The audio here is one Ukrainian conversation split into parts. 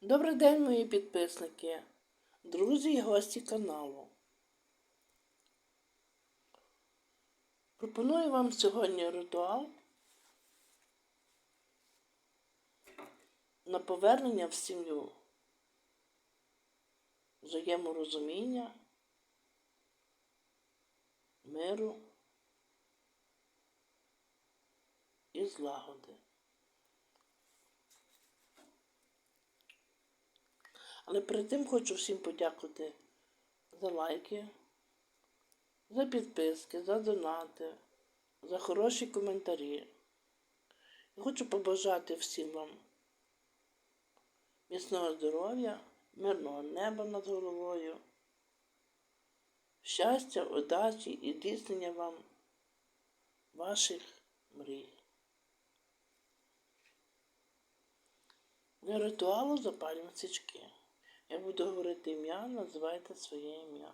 Добрий день, мої підписники, друзі і гості каналу. Пропоную вам сьогодні ритуал на повернення в сім'ю, взаєморозуміння, миру і злагоди. Але перед тим хочу всім подякувати за лайки, за підписки, за донати, за хороші коментарі. І хочу побажати всім вам міцного здоров'я, мирного неба над головою, щастя, удачі і здійснення вам ваших мрій. Для ритуалу запалюємо свічки. Я буду говорити ім'я, називайте своє ім'я.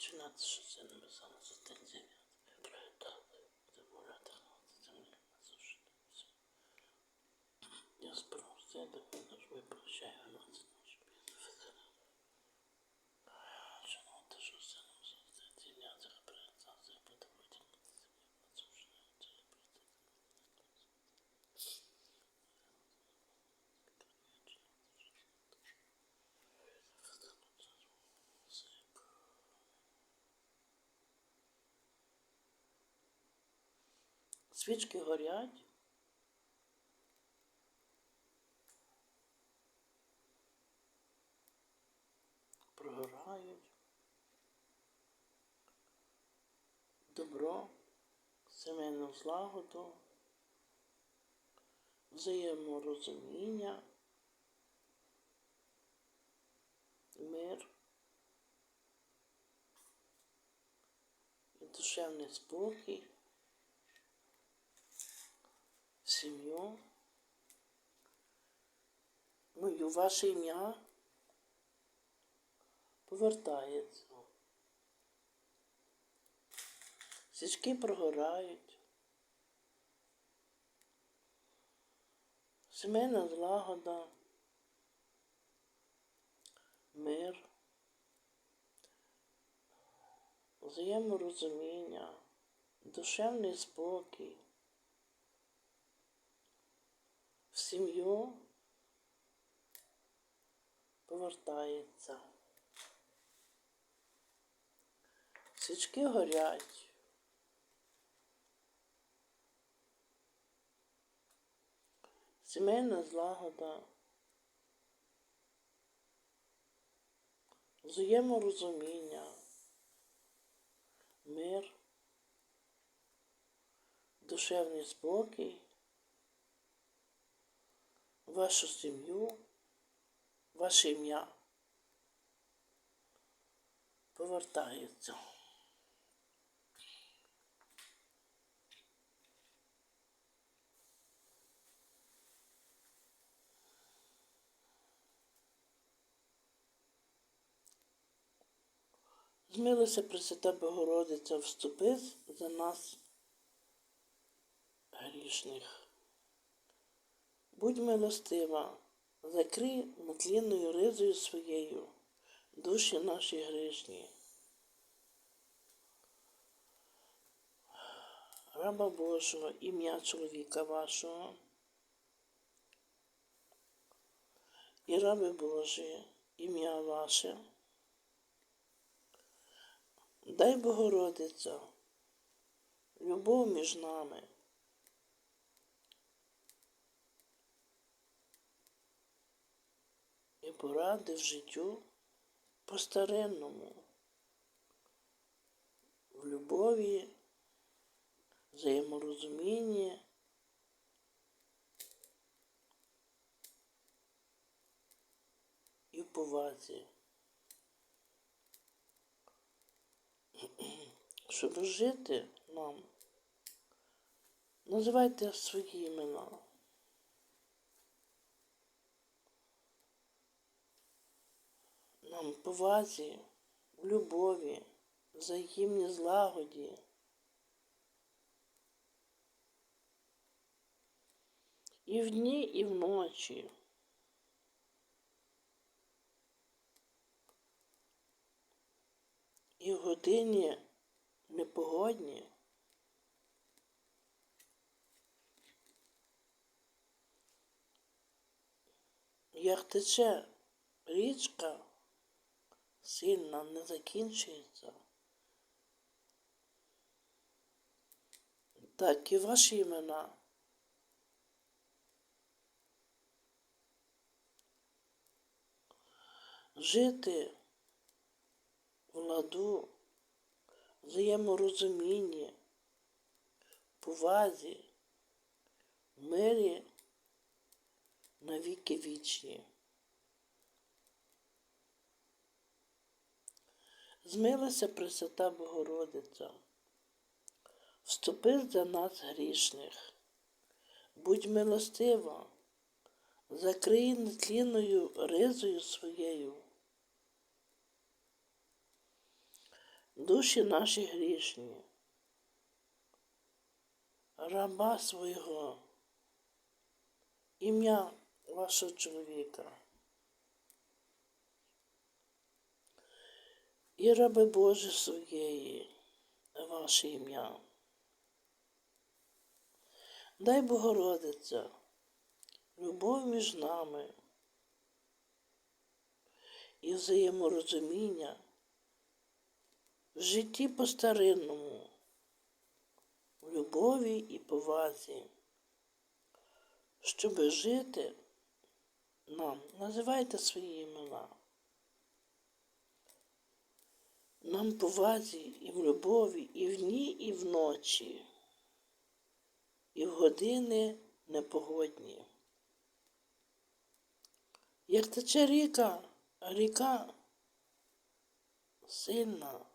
Починати, що це не писано за день дев'ятий. Проєктати, замовляти, землі, насушити. Все. Я справді, я так наш ми прощаю, але це наш бізнес. Шановте, що це нам за день дев'ятий, реалізація буде витягнути землі, насушити. Це Свічки горять. Прогорають. Добро, сімейну злагоду, взаєморозуміння, мир і душевний спокій. Ну і ваше ім'я повертається. Свічки прогорають. Сімейна злагода, мир, взаєморозуміння, душевний спокій. в сім'ю. Повертається. Свічки горять. Сімейна злагода, взаєморозуміння, мир, душевний спокій вашу сім'ю, ваше ім'я повертається. Змилися Пресвята Богородиця, вступи за нас грішних. Будь милостива, закрий нетлінною ризою своєю душі наші грішні. Раба Божого, ім'я чоловіка вашого. І раби Божі, ім'я ваше. Дай Богородиця, любов між нами. Поради в життю по-старинному, в любові, взаєморозумінні. І в повазі. Щоб жити нам, називайте свої імена. Нам в повазі, в любові, взаємній злагоді. І в дні, і вночі. І в годині непогодні. Як тече річка, сильна не закінчується. Так і ваші імена. Жити в ладу, взаєморозумінні, повазі, мирі на віки вічні. Змилася Пресвята Богородиця, вступи за нас грішних, будь милостива, закрий нетлінною ризою своєю. Душі наші грішні, раба свого, ім'я вашого чоловіка. І раби Божі своєї, ваше ім'я. Дай Богородиця, любов між нами і взаєморозуміння в житті по-старинному, в любові і повазі, щоби жити нам, називайте свої імена. Нам повазі і в любові, і в дні, і вночі, і в години непогодні. Як тече ріка, ріка сильна,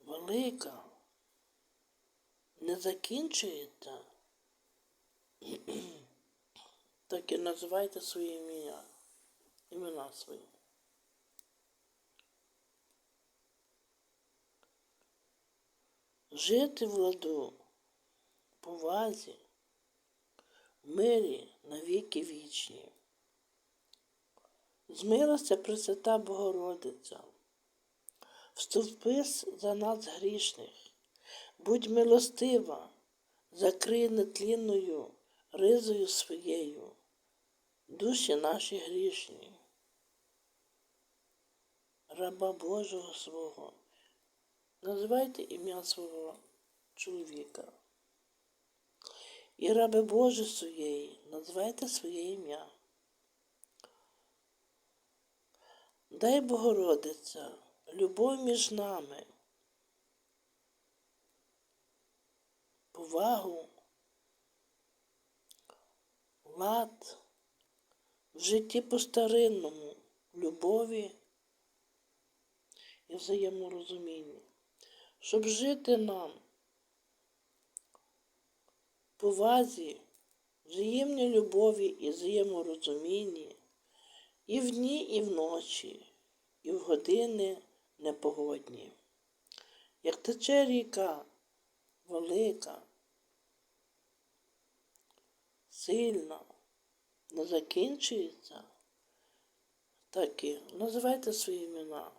велика, не закінчується, так і називайте свої ім'я, імена свої. Жити в ладу, повазі, в мирі на віки вічні. Змилася Пресвята Богородиця, вступись за нас грішних, будь милостива, закрий нетлінною ризою своєю, душі наші грішні, раба Божого свого. Називайте ім'я свого чоловіка. І раби Божі своєї, називайте своє ім'я. Дай Богородиця, любов між нами, повагу, лад в житті по-старинному, любові і взаєморозумінні щоб жити нам повазі, взаємній любові і взаєморозумінні і в дні, і вночі, і в години непогодні. Як тече ріка велика, сильна, не закінчується, так і називайте свої імена.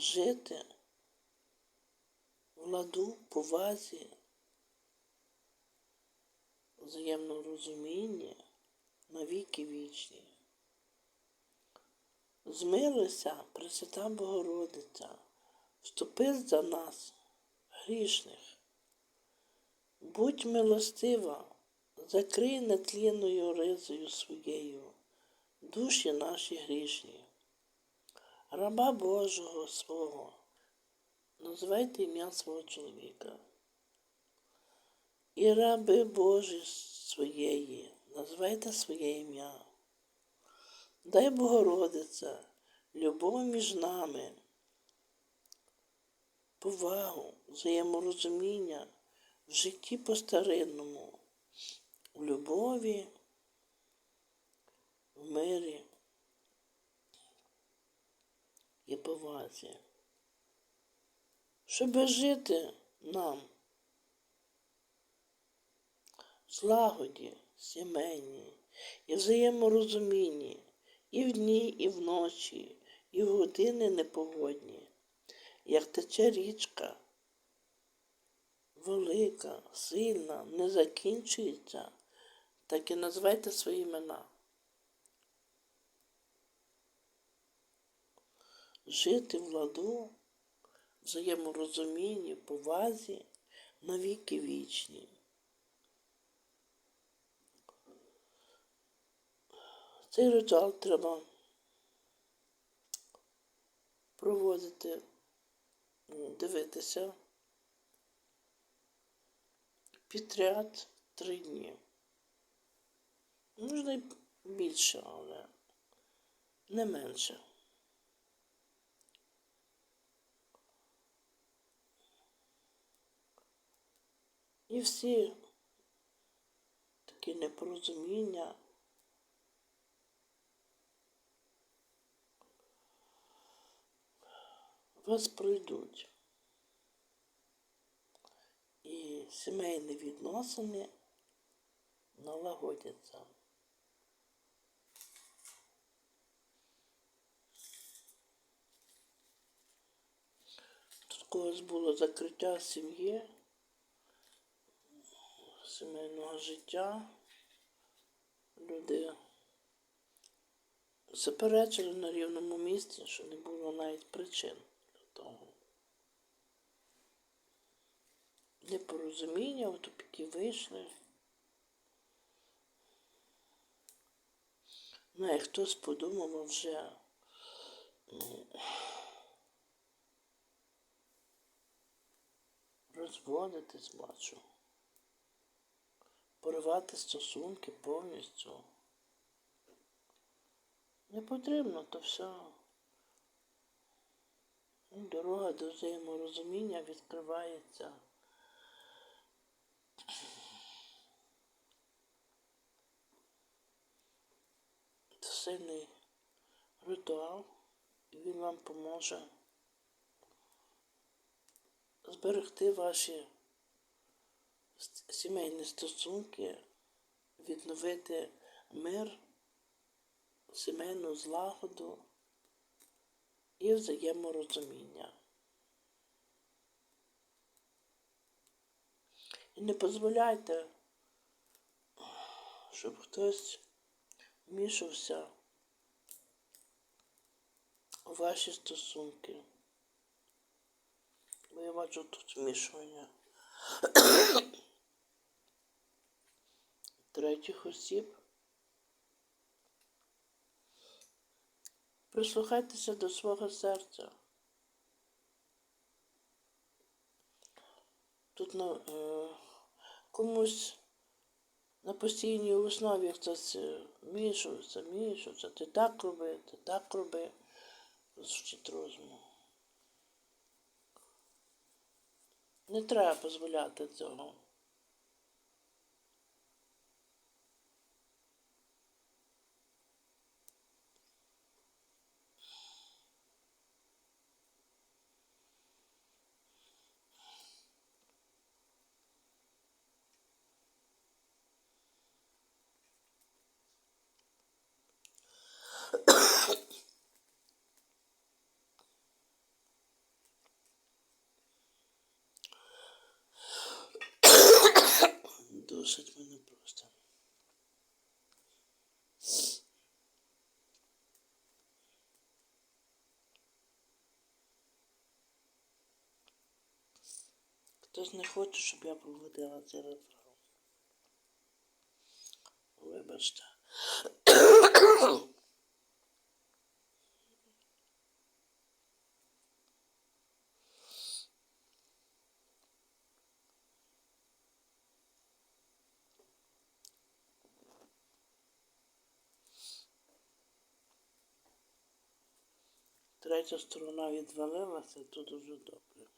Жити в ладу, повазі, взаємному розумінні, на віки вічні. Змилися, Пресвята Богородиця, вступи за нас, грішних. Будь милостива, закрий нетлінною ризою своєю душі наші грішні. Раба Божого свого, називайте ім'я свого чоловіка. І раби Божі своєї, називайте своє ім'я. Дай Богородиця, любов між нами, повагу, взаєморозуміння в житті по-старинному, у любові, в мирі і повазі. Щоб жити нам в злагоді, сімейній і взаєморозумінні і вдні, і вночі, і в години непогодні, як тече річка, велика, сильна, не закінчується, так і назвайте свої імена. Жити в ладу, взаєморозумінні, повазі на віки вічні. Цей ритуал треба проводити, дивитися підряд три дні. Можна й більше, але не менше. І всі такі непорозуміння. вас пройдуть. І сімейні відносини налагодяться. Тут когось було закриття сім'ї, сімейного життя. Люди заперечили на рівному місці, що не було навіть причин для того. Непорозуміння, от тупіки вийшли. Ну, і хтось подумав вже, ну, розводитись бачу, поривати стосунки повністю. Не потрібно то все. Дорога до взаєморозуміння відкривається. Це сильний ритуал, і він вам поможе зберегти ваші сімейні стосунки, відновити мир сімейну злагоду і взаєморозуміння. І не дозволяйте, щоб хтось вмішався у ваші стосунки. Бо я бачу тут вмішування третіх осіб. Прислухайтеся до свого серця. Тут на, е, комусь на постійній основі хтось е, мішується, мішується, ти так роби, ти так роби. Вчить розуму. Не треба дозволяти цього. Хтось не хоче, щоб я проводила цей ритуал. Вибачте. Третя сторона відвалилася, то дуже добре.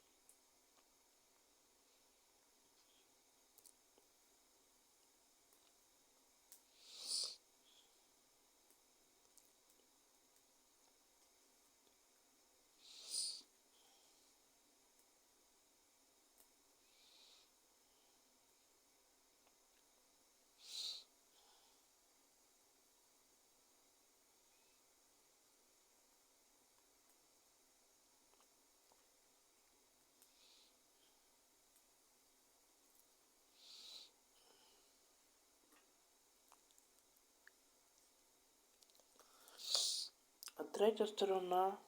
Третя сторона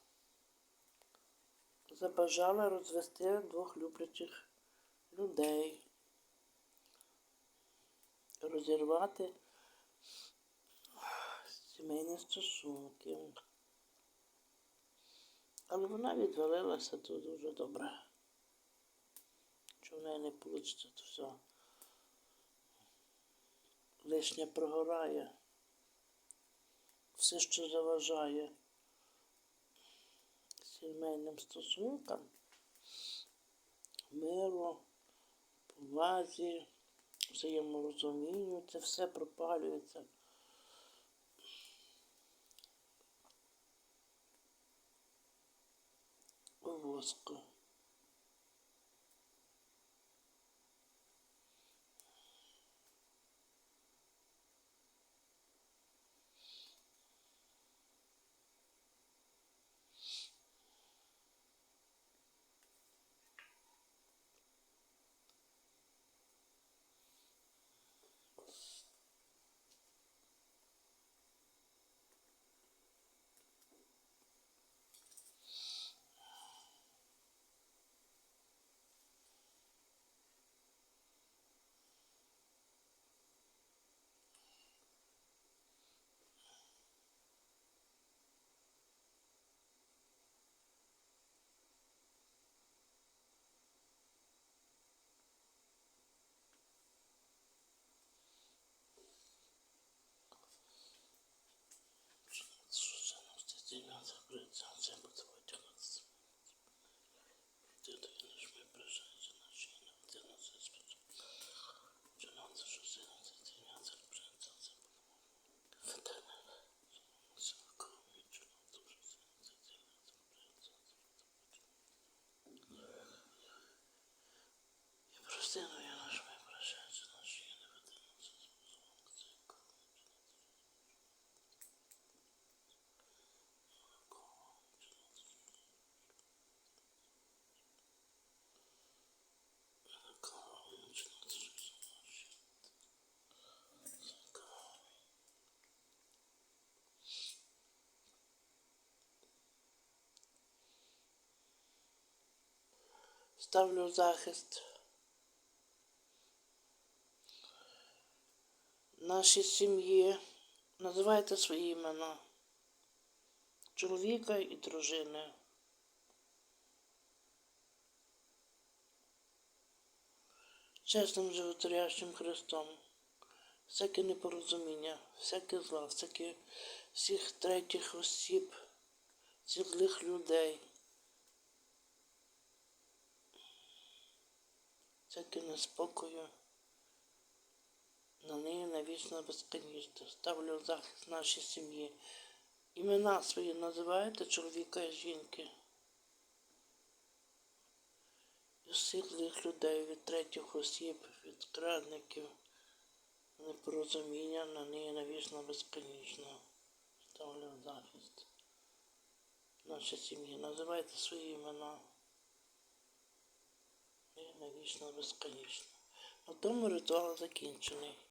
забажала розвести двох люблячих людей, розірвати сімейні стосунки. Але вона відвалилася то дуже добре. Що в неї не вийде, то все лишнє прогорає. Все, що заважає сімейним стосункам, миру, повазі, взаєморозумінню, це все пропалюється. У. Ставлю захист нашій сім'ї. Називайте свої імена. Чоловіка і дружини. Чесним животворящим Христом. Всяке непорозуміння, всяке зла, всяке всіх третіх осіб, всіх злих людей. Всяке неспокою. На неї навічно безконечно. Ставлю захист нашій сім'ї. Імена свої називаєте чоловіка і жінки. І всіх злих людей від третіх осіб, від крадників, непорозуміння на неї навічно безконечно. Ставлю захист. Наші сім'ї. Називайте свої імена. Навічно безконечно. На тому ритуал закінчений.